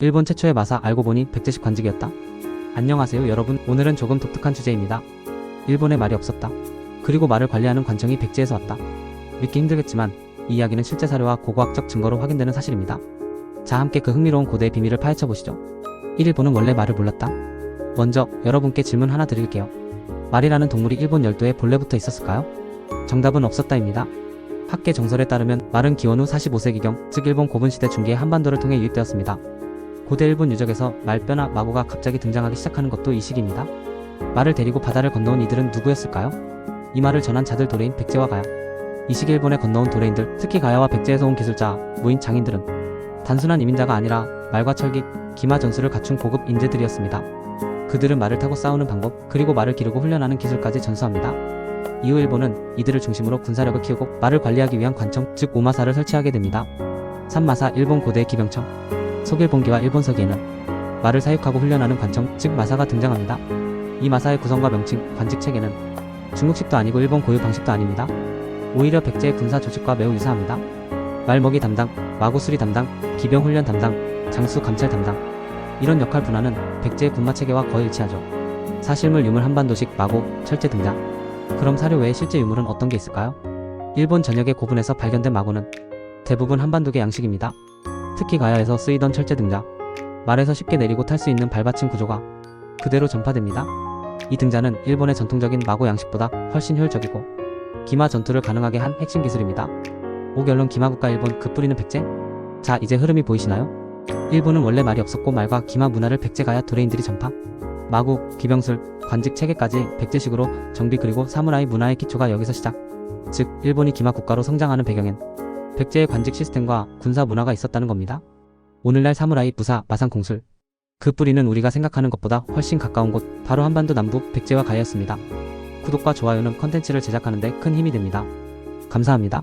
일본 최초의 마사 알고 보니 백제식 관직이었다. 안녕하세요 여러분 오늘은 조금 독특한 주제입니다. 일본에 말이 없었다. 그리고 말을 관리하는 관청이 백제에서 왔다. 믿기 힘들겠지만 이 이야기는 실제 사료와 고고학적 증거로 확인되는 사실입니다. 자 함께 그 흥미로운 고대의 비밀을 파헤쳐 보시죠. 1일본은 원래 말을 몰랐다. 먼저 여러분께 질문 하나 드릴게요. 말이라는 동물이 일본 열도에 본래부터 있었을까요? 정답은 없었다입니다. 학계 정설에 따르면 말은 기원 후 45세기경, 즉 일본 고분 시대 중기에 한반도를 통해 유입되었습니다. 고대 일본 유적에서 말뼈나 마고가 갑자기 등장하기 시작하는 것도 이 시기입니다. 말을 데리고 바다를 건너온 이들은 누구였을까요? 이 말을 전한 자들 도레인 백제와 가야. 이 시기 일본에 건너온 도레인들, 특히 가야와 백제에서 온 기술자, 무인 장인들은 단순한 이민자가 아니라 말과 철기, 기마 전술을 갖춘 고급 인재들이었습니다. 그들은 말을 타고 싸우는 방법, 그리고 말을 기르고 훈련하는 기술까지 전수합니다. 이후 일본은 이들을 중심으로 군사력을 키우고 말을 관리하기 위한 관청, 즉 오마사를 설치하게 됩니다. 산마사 일본 고대 기병청 속일본기와 일본서기에는 말을 사육하고 훈련하는 관청, 즉 마사가 등장합니다. 이 마사의 구성과 명칭, 관직 체계는 중국식도 아니고 일본 고유 방식도 아닙니다. 오히려 백제의 군사 조직과 매우 유사합니다. 말먹이 담당, 마구수리 담당, 기병 훈련 담당, 장수 감찰 담당 이런 역할 분화는 백제의 군마 체계와 거의 일치하죠. 사실물 유물 한반도식 마고, 철제 등장. 그럼 사료 외에 실제 유물은 어떤 게 있을까요? 일본 전역의 고분에서 발견된 마고는 대부분 한반도계 양식입니다. 특히 가야에서 쓰이던 철제 등자, 말에서 쉽게 내리고 탈 수 있는 발받침 구조가 그대로 전파됩니다. 이 등자는 일본의 전통적인 마고 양식보다 훨씬 효율적이고 기마 전투를 가능하게 한 핵심 기술입니다. 오결론 기마 국가 일본 그 뿌리는 백제? 자 이제 흐름이 보이시나요? 일본은 원래 말이 없었고 말과 기마 문화를 백제 가야 도레인들이 전파 마구, 기병술, 관직 체계까지 백제식으로 정비 그리고 사무라이 문화의 기초가 여기서 시작 즉 일본이 기마 국가로 성장하는 배경엔 백제의 관직 시스템과 군사 문화가 있었다는 겁니다. 오늘날 사무라이, 부사, 마상 공술. 그 뿌리는 우리가 생각하는 것보다 훨씬 가까운 곳, 바로 한반도 남부 백제와 가야였습니다. 구독과 좋아요는 컨텐츠를 제작하는데 큰 힘이 됩니다. 감사합니다.